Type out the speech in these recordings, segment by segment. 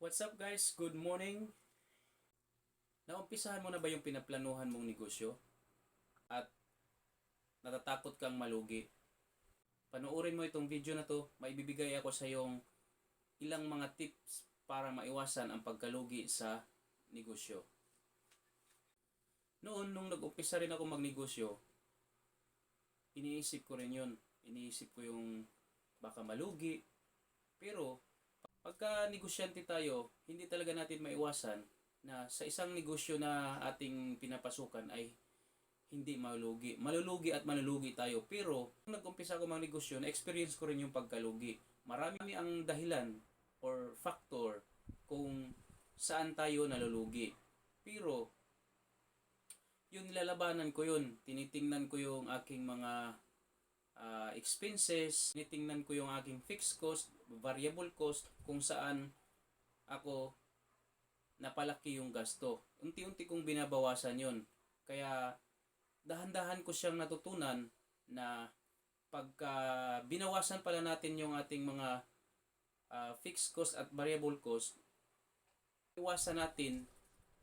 What's up guys? Good morning. Naumpisahan mo na ba yung pinaplanuhan mong negosyo? At natatakot kang malugi? Panoorin mo itong video na to, maibibigay ako sa yung ilang mga tips para maiwasan ang pagkalugi sa negosyo. Noon, nung nag-umpisa rin ako magnegosyo, iniisip ko rin yun. Iniisip ko yung baka malugi. Pero, pagka negosyante tayo, hindi talaga natin maiwasan na sa isang negosyo na ating pinapasukan ay hindi malulugi. Malulugi at malulugi tayo. Pero, nung nag-umpisa ako mga negosyo, na-experience ko rin yung pagkalugi. Marami ang dahilan or factor kung saan tayo nalulugi. Pero, yun nilalabanan ko yun. Tinitingnan ko yung aking mga ah, expenses, tinitingnan ko yung aking fixed cost, variable cost, kung saan ako napalaki yung gasto. Unti-unti kong binabawasan yun. Kaya dahan-dahan ko siyang natutunan na pagka binawasan pala natin yung ating mga ah, fixed cost at variable cost, iwasan natin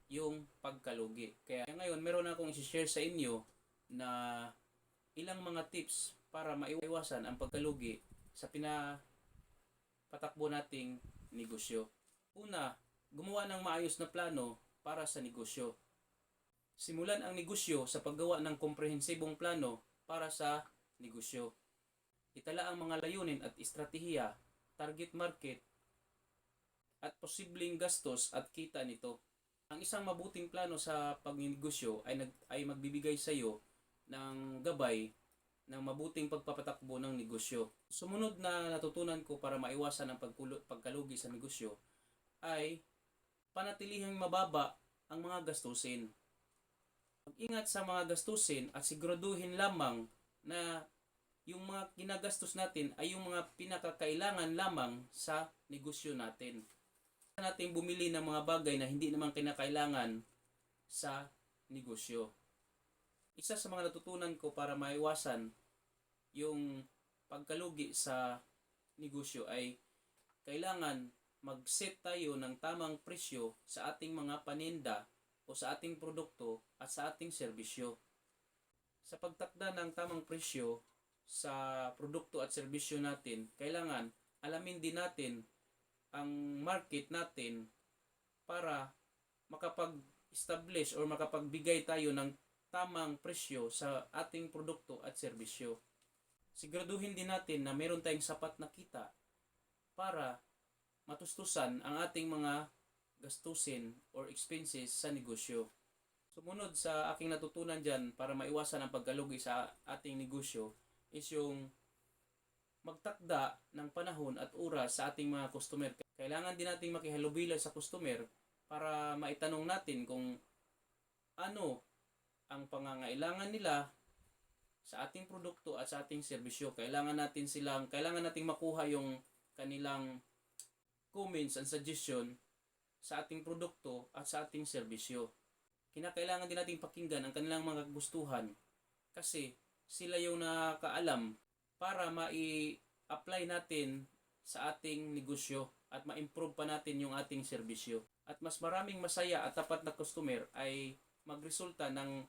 yung pagkalugi. Kaya ngayon, meron akong i-share sa inyo na ilang mga tips para maiwasan ang pagkalugi sa pinapatakbo nating negosyo. Una, gumawa ng maayos na plano para sa negosyo. Simulan ang negosyo sa paggawa ng komprehensibong plano para sa negosyo. Itala ang mga layunin at estratehiya, target market, at posibleng gastos at kita nito. Ang isang mabuting plano sa pagnegosyo ay, nag, ay magbibigay sa iyo ng gabay ng mabuting pagpapatakbo ng negosyo. Sumunod na natutunan ko para maiwasan ang pagkalugi sa negosyo ay panatilihing mababa ang mga gastusin. Mag-ingat sa mga gastusin at siguraduhin lamang na yung mga ginagastos natin ay yung mga pinakakailangan lamang sa negosyo natin natin bumili ng mga bagay na hindi naman kinakailangan sa negosyo. Isa sa mga natutunan ko para maiwasan yung pagkalugi sa negosyo ay kailangan mag-set tayo ng tamang presyo sa ating mga paninda o sa ating produkto at sa ating serbisyo. Sa pagtakda ng tamang presyo sa produkto at serbisyo natin, kailangan alamin din natin ang market natin para makapag-establish or makapagbigay tayo ng tamang presyo sa ating produkto at serbisyo. Siguraduhin din natin na meron tayong sapat na kita para matustusan ang ating mga gastusin or expenses sa negosyo. Sumunod sa aking natutunan dyan para maiwasan ang pagkalugi sa ating negosyo is yung magtakda ng panahon at oras sa ating mga customer. Kailangan din nating makihalubila sa customer para maitanong natin kung ano ang pangangailangan nila sa ating produkto at sa ating serbisyo. Kailangan natin silang, kailangan nating makuha yung kanilang comments and suggestion sa ating produkto at sa ating serbisyo. Kinakailangan din nating pakinggan ang kanilang mga gustuhan kasi sila yung nakakaalam para mai-apply natin sa ating negosyo at ma-improve pa natin yung ating serbisyo. At mas maraming masaya at tapat na customer ay magresulta ng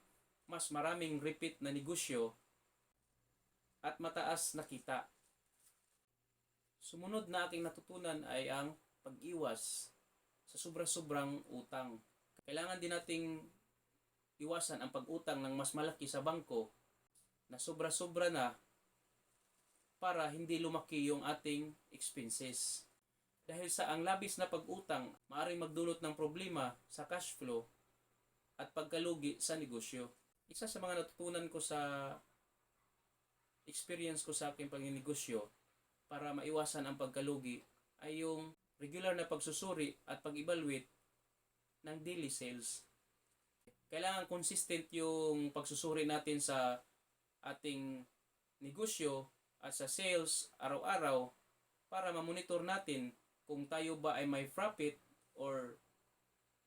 mas maraming repeat na negosyo at mataas na kita. Sumunod na aking natutunan ay ang pag-iwas sa sobra-sobrang utang. Kailangan din nating iwasan ang pag-utang ng mas malaki sa bangko na sobra-sobra na para hindi lumaki yung ating expenses. Dahil sa ang labis na pag-utang, maaaring magdulot ng problema sa cash flow at pagkalugi sa negosyo. Isa sa mga natutunan ko sa experience ko sa aking pagninegosyo para maiwasan ang pagkalugi ay yung regular na pagsusuri at pag-evaluate ng daily sales. Kailangan consistent yung pagsusuri natin sa ating negosyo at sa sales araw-araw para ma-monitor natin kung tayo ba ay may profit or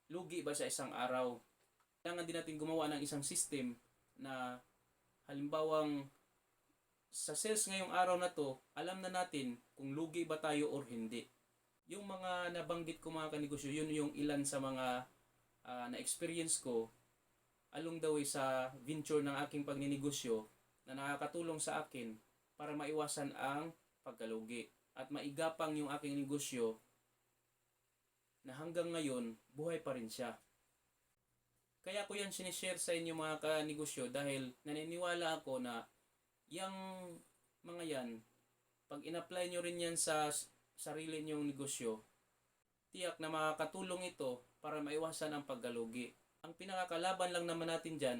lugi ba sa isang araw. Kailangan din natin gumawa ng isang system na halimbawang sa sales ngayong araw na to, alam na natin kung lugi ba tayo or hindi. yung mga nabanggit ko mga kanegosyo, yun yung ilan sa mga ah, na-experience ko along the way sa venture ng aking pagninegosyo na nakakatulong sa akin para maiwasan ang pagkalugi at maigapang yung aking negosyo na hanggang ngayon buhay pa rin siya. Kaya ko yan sinishare sa inyo mga kanegosyo dahil naniniwala ako na yung mga yan, pag in-apply nyo rin yan sa sarili nyong negosyo, tiyak na makakatulong ito para maiwasan ang paggalugi. Ang pinakakalaban lang naman natin dyan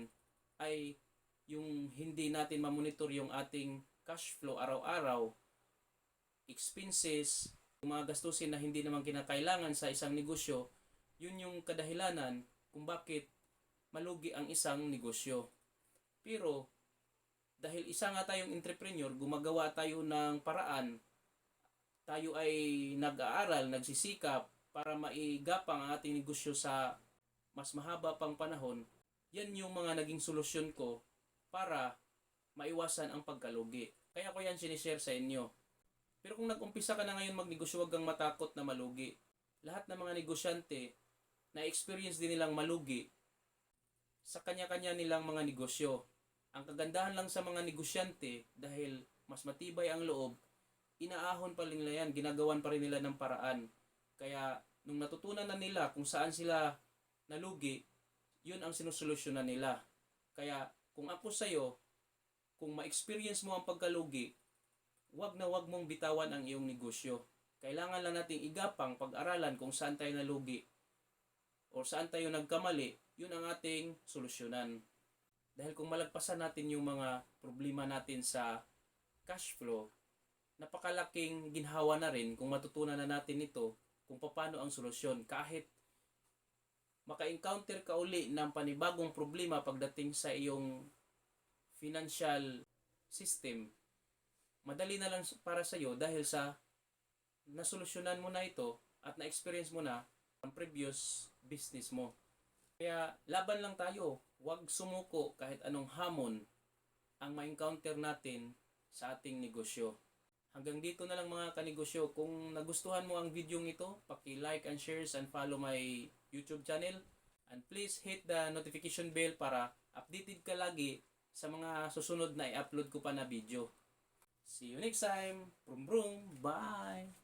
ay yung hindi natin mamonitor yung ating cash flow araw-araw, expenses, yung mga gastusin na hindi naman kinakailangan sa isang negosyo, yun yung kadahilanan kung bakit malugi ang isang negosyo. Pero, dahil isa nga tayong entrepreneur, gumagawa tayo ng paraan, tayo ay nag-aaral, nagsisikap para maigapang ang ating negosyo sa mas mahaba pang panahon, yan yung mga naging solusyon ko para maiwasan ang pagkalugi. Kaya ko yan sinishare sa inyo. Pero kung nag-umpisa ka na ngayon magnegosyo, huwag kang matakot na malugi. Lahat ng mga negosyante na experience din nilang malugi sa kanya-kanya nilang mga negosyo. Ang kagandahan lang sa mga negosyante dahil mas matibay ang loob, inaahon pa rin nila yan, ginagawan pa rin nila ng paraan. Kaya nung natutunan na nila kung saan sila nalugi, yun ang sinusolusyonan nila. Kaya kung ako sa'yo, kung ma-experience mo ang pagkalugi, wag na wag mong bitawan ang iyong negosyo. Kailangan lang nating igapang pag-aralan kung saan tayo nalugi o saan tayo nagkamali, yun ang ating solusyonan. Dahil kung malagpasan natin yung mga problema natin sa cash flow, napakalaking ginhawa na rin kung matutunan na natin ito kung paano ang solusyon. Kahit maka-encounter ka uli ng panibagong problema pagdating sa iyong financial system, madali na lang para sa iyo dahil sa nasolusyonan mo na ito at na-experience mo na ang previous business mo. Kaya laban lang tayo, huwag sumuko kahit anong hamon ang ma-encounter natin sa ating negosyo. Hanggang dito na lang mga kanegosyo. Kung nagustuhan mo ang video ito, paki-like and shares and follow my YouTube channel. And please hit the notification bell para updated ka lagi sa mga susunod na i-upload ko pa na video. See you next time. Brum brum. Bye.